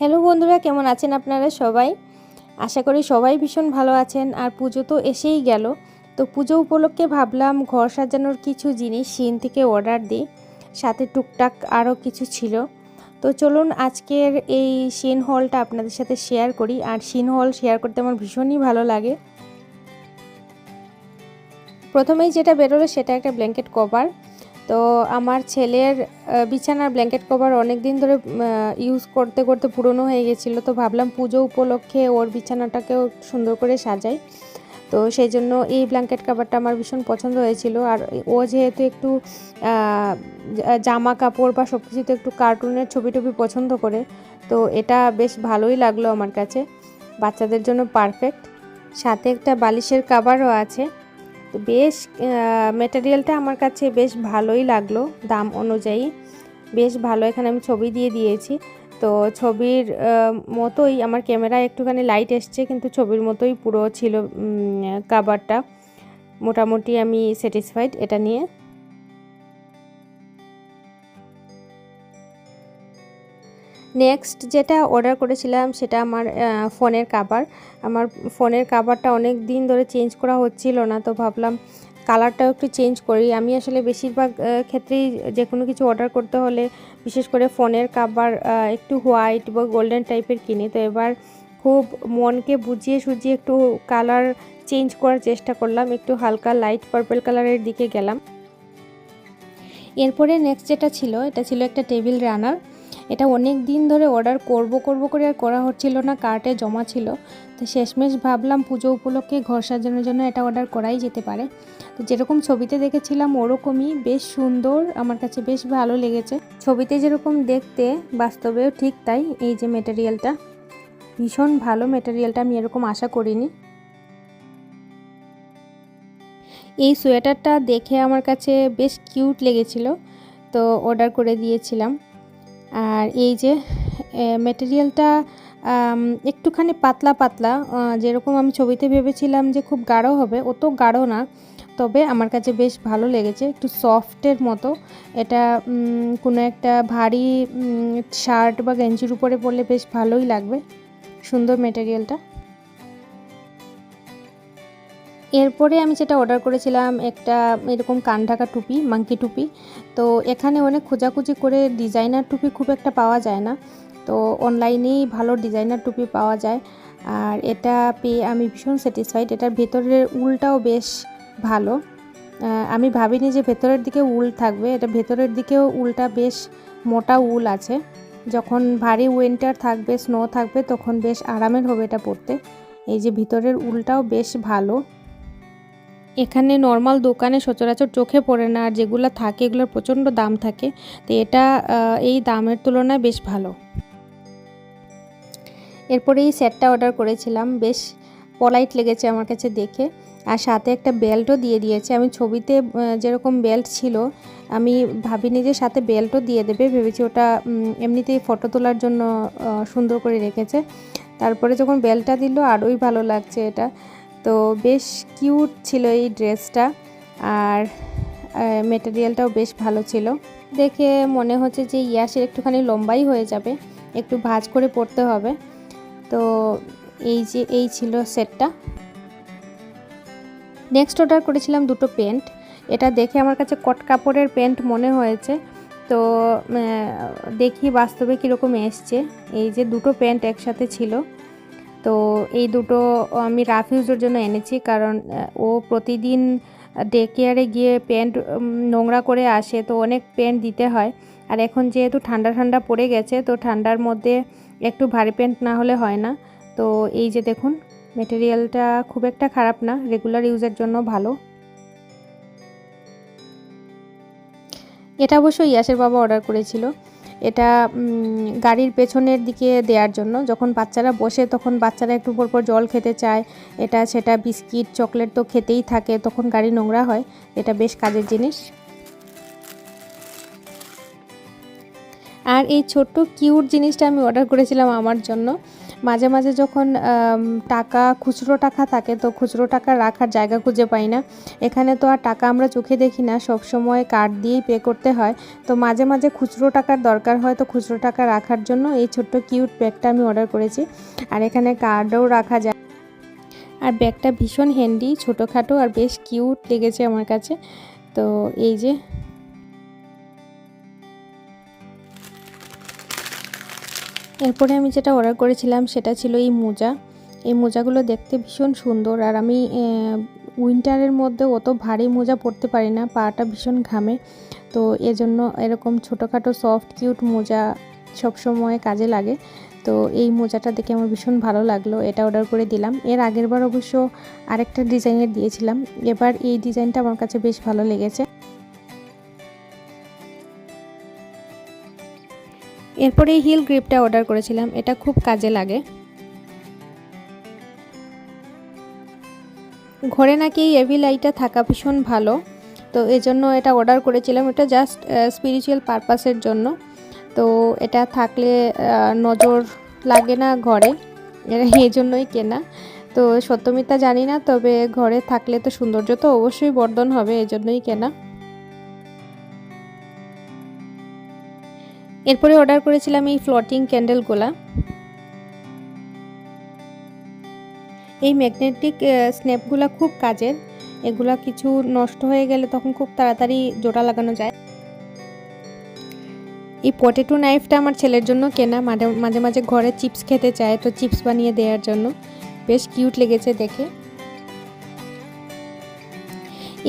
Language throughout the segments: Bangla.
হ্যালো বন্ধুরা, কেমন আছেন আপনারা সবাই? আশা করি সবাই ভীষণ ভালো আছেন। আর পুজো তো এসেই গেল। তো পুজো উপলক্ষে ভাবলাম ঘর সাজানোর কিছু জিনিস সিন থেকে অর্ডার দিই। সাথে টুকটাক আরও কিছু ছিল। তো চলুন আজকের এই সিন হলটা আপনাদের সাথে শেয়ার করি। আর সিন হল শেয়ার করতে আমার ভীষণই ভালো লাগে। প্রথমেই যেটা বেরোলো সেটা একটা ব্ল্যাঙ্কেট কভার। তো আমার ছেলের বিছানার ব্ল্যাঙ্কেট কভার অনেক দিন ধরে ইউজ করতে করতে পুরনো হয়ে গেছিল। তো ভাবলাম পুজো উপলক্ষে ওর বিছানাটাকেও সুন্দর করে সাজাই। তো সেই জন্য এই ব্ল্যাঙ্কেট কাভারটা আমার ভীষণ পছন্দ হয়েছিল। আর ও যেহেতু একটু জামা কাপড় বা সব কিছুতে একটু কার্টুনের ছবি টবি পছন্দ করে, তো এটা বেশ ভালোই লাগল আমার কাছে। বাচ্চাদের জন্য পারফেক্ট সাথে একটা বালিশের কাভারও আছে। তো বেশ মেটেরিয়ালটা আমার কাছে বেশ ভালোই লাগল দাম অনুযায়ী। বেশ ভালো, এখানে আমি ছবি দিয়ে দিয়েছি। তো ছবির মতোই আমার ক্যামেরায় একটুখানি লাইট এসছে, কিন্তু ছবির মতোই পুরো ছিল কাবারটা মোটামুটি আমি স্যাটিসফাইড এটা নিয়ে। নেক্সট যেটা অর্ডার করেছিলাম সেটা আমার ফোনের কাভার আমার ফোনের কাভারটা অনেক দিন ধরে চেঞ্জ করা হচ্ছিল না, তো ভাবলাম কালারটাও একটু চেঞ্জ করি। আমি আসলে বেশিরভাগ ক্ষেত্রেই যে কোনো কিছু অর্ডার করতে হলে বিশেষ করে ফোনের কাভার একটু হোয়াইট বা গোল্ডেন টাইপের কিনি। তো এবার খুব মনকে বুঝিয়ে সুজিয়ে একটু কালার চেঞ্জ করার চেষ্টা করলাম। একটু হালকা লাইট পার্পল কালারের দিকে গেলাম। এরপরে নেক্সট যেটা ছিল, এটা ছিল একটা টেবিল রানার এটা অনেক দিন ধরে অর্ডার করব করব করে আর করা হচ্ছিল না কার্টে জমা ছিল। তো শেষমেশ ভাবলাম পুজো উপলক্ষে ঘর সাজানোর জন্য এটা অর্ডার করাই যেতে পারে। তো যেরকম ছবিতে দেখেছিলাম ওরকমই, বেশ সুন্দর, আমার কাছে বেশ ভালো লেগেছে। ছবিতে যেরকম দেখতে, বাস্তবেও ঠিক তাই, এই যে মেটেরিয়ালটা ভীষণ ভালো মেটেরিয়ালটা আমি এরকম আশা করিনি। এই সোয়েটারটা দেখে আমার কাছে বেশ কিউট লেগেছিল। তো অর্ডার করে দিয়েছিলাম। আর এই যে মেটেরিয়ালটা একটুখানি পাতলা পাতলা যেরকম আমি ছবিতে ভেবেছিলাম যে খুব গাঢ় হবে অত গাঢ় না, তবে আমার কাছে বেশ ভালো লেগেছে, একটু সফটের মতো। এটা কোনো একটা ভারী শার্ট বা গেঞ্জির উপরে পরলে বেশ ভালোই লাগবে, সুন্দর মেটেরিয়ালটা এরপরে আমি যেটা অর্ডার করেছিলাম একটা এরকম কান ঢাকা টুপি মাঙ্কি টুপি। তো এখানে অনেক খোঁজাখুঁজি করে ডিজাইনার টুপি খুব একটা পাওয়া যায় না। তো অনলাইনেই ভালো ডিজাইনার টুপি পাওয়া যায়। আর এটা পেয়ে আমি ভীষণ স্যাটিসফাইড এটার ভেতরের উলটাও বেশ ভালো। আমি ভাবিনি যে ভেতরের দিকে উল থাকবে। এটা ভেতরের দিকেও উলটা বেশ মোটা উল আছে। যখন ভারী উইন্টার থাকবে স্নো থাকবে, তখন বেশ আরামের হবে এটা পরতে। এই যে ভিতরের উলটাও বেশ ভালো। এখানে নর্মাল দোকানে সচরাচর চোখে পড়ে না, আর যেগুলো থাকে এগুলোর প্রচণ্ড দাম থাকে। তো এটা এই দামের তুলনায় বেশ ভালো। এরপরে এই সেটটা অর্ডার করেছিলাম। বেশ পলাইট লেগেছে আমার কাছে দেখে। আর সাথে একটা বেল্টও দিয়ে দিয়েছে। আমি ছবিতে যেরকম বেল্ট ছিল, আমি ভাবিনি যে সাথে বেল্টও দিয়ে দেবে। ভেবেছি ওটা এমনিতেই ফটো তোলার জন্য সুন্দর করে রেখেছে। তারপরে যখন বেল্টটা দিল, আরোই ভালো লাগছে এটা। তো বেশ কিউট ছিল এই ড্রেসটা আর মেটেরিয়ালটাও বেশ ভালো ছিল। দেখে মনে হচ্ছে যে ইয়াসের একটুখানি লম্বাই হয়ে যাবে, একটু ভাজ করে পড়তে হবে। তো এই যে, এই ছিল সেটটা। নেক্সট অর্ডার করেছিলাম দুটো প্যান্ট। এটা দেখে আমার কাছে কট কাপড়ের প্যান্ট মনে হয়েছে। তো দেখি বাস্তবে কীরকম এসছে। এই যে দুটো প্যান্ট একসাথে ছিল। তো এই দুটো আমি রাফ ইউজের জন্য এনেছি কারণ ও প্রতিদিন ডে কেয়ারে গিয়ে প্যান্ট নোংরা করে আসে, তো অনেক প্যান্ট দিতে হয়। আর এখন যেহেতু ঠান্ডা ঠান্ডা পড়ে গেছে, তো ঠান্ডার মধ্যে একটু ভারী প্যান্ট না হলে হয় না। তো এই যে দেখুন মেটেরিয়ালটা খুব একটা খারাপ না রেগুলার ইউজের জন্য ভালো। এটা অবশ্য ইয়াসের বাবা অর্ডার করেছিল। এটা গাড়ির পেছনের দিকে দেওয়ার জন্য। যখন বাচ্চারা বসে তখন বাচ্চারা একটু পর পর জল খেতে চায়। এটা, সেটা বিস্কিট, চকলেট তো খেতেই থাকে, তখন গাড়ি নোংরা হয়। এটা বেশ কাজের জিনিস। আর এই ছোট্ট কিউট জিনিসটা আমি অর্ডার করেছিলাম আমার জন্য। মাঝে মাঝে যখন টাকা, খুচরো টাকা থাকে তো খুচরো টাকা রাখার জায়গা খুঁজে পাই না। এখানে তো আর টাকা আমরা চোখে দেখি না, সব সময় কার্ড দিয়েই পে করতে হয়। তো মাঝে মাঝে খুচরো টাকার দরকার হয় তো খুচরো টাকা রাখার জন্য এই ছোট্ট কিউট ব্যাগটা আমি অর্ডার করেছি। আর এখানে কার্ডও রাখা যায়। আর ব্যাগটা ভীষণ হ্যান্ডি ছোটোখাটো আর বেশ কিউট লেগেছে আমার কাছে। তো এই যে এরপরে আমি যেটা অর্ডার করেছিলাম সেটা ছিল এই মোজা। এই মোজাগুলো দেখতে ভীষণ সুন্দর আর আমি উইন্টারের মধ্যে অত ভারী মোজা পরতে পারি না, পাটা ভীষণ ঘামে। তো এজন্য এরকম ছোটোখাটো সফট কিউট মোজা সবসময় কাজে লাগে। তো এই মোজাটা দেখে আমার ভীষণ ভালো লাগল, এটা অর্ডার করে দিলাম। এর আগের বার অবশ্য আরেকটা ডিজাইনের দিয়েছিলাম। এবার এই ডিজাইনটা আমার কাছে বেশ ভালো লেগেছে। এরপরে এই হিল গ্রিপটা অর্ডার করেছিলাম, এটা খুব কাজে লাগে। ঘরে নাকি এই এভি লাইটটা থাকা ভীষণ ভালো, তো এজন্য এটা অর্ডার করেছিলাম। এটা জাস্ট স্পিরিচুয়াল পারপাসের জন্য। তো এটা থাকলে নজর লাগে না ঘরে, এই জন্যই কেনা। তো সত্যমিতা জানি না, তবে ঘরে থাকলে তো সৌন্দর্য তো অবশ্যই বর্ধন হবে এই জন্যই কেনা। এরপরে অর্ডার করেছিলাম এই ফ্লোটিং ক্যান্ডেলগুলা এই ম্যাগনেটিক স্ন্যাপগুলা খুব কাজের। এগুলা কিছু নষ্ট হয়ে গেলে তখন খুব তাড়াতাড়ি জোড়া লাগানো যায়। এই পটেটো নাইফটা আমার ছেলের জন্য কেনা। মাঝে মাঝে ঘরে চিপস খেতে চায়, তো চিপস বানিয়ে দেওয়ার জন্য। বেশ কিউট লেগেছে দেখে।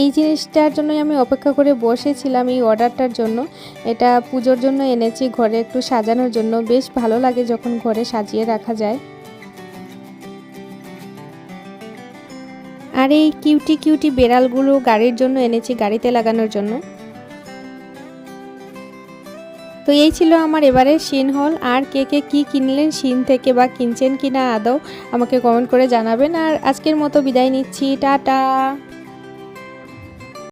এই জিনিসটার জন্যই আমি অপেক্ষা করে বসেছিলাম এই অর্ডারটার জন্য। এটা পুজোর জন্য এনেছি, ঘরে একটু সাজানোর জন্য। বেশ ভালো লাগে যখন ঘরে সাজিয়ে রাখা যায়। আর এই কিউটি কিউটি বেড়ালগুলো গাড়ির জন্য এনেছি, গাড়িতে লাগানোর জন্য। তো এই ছিল আমার এবারে শিন হল। আর কে কে কী কিনলেন শিন থেকে বা কিনছেন কিনা আদৌ আমাকে কমেন্ট করে জানাবেন। আর আজকের মতো বিদায় নিচ্ছি। টাটা!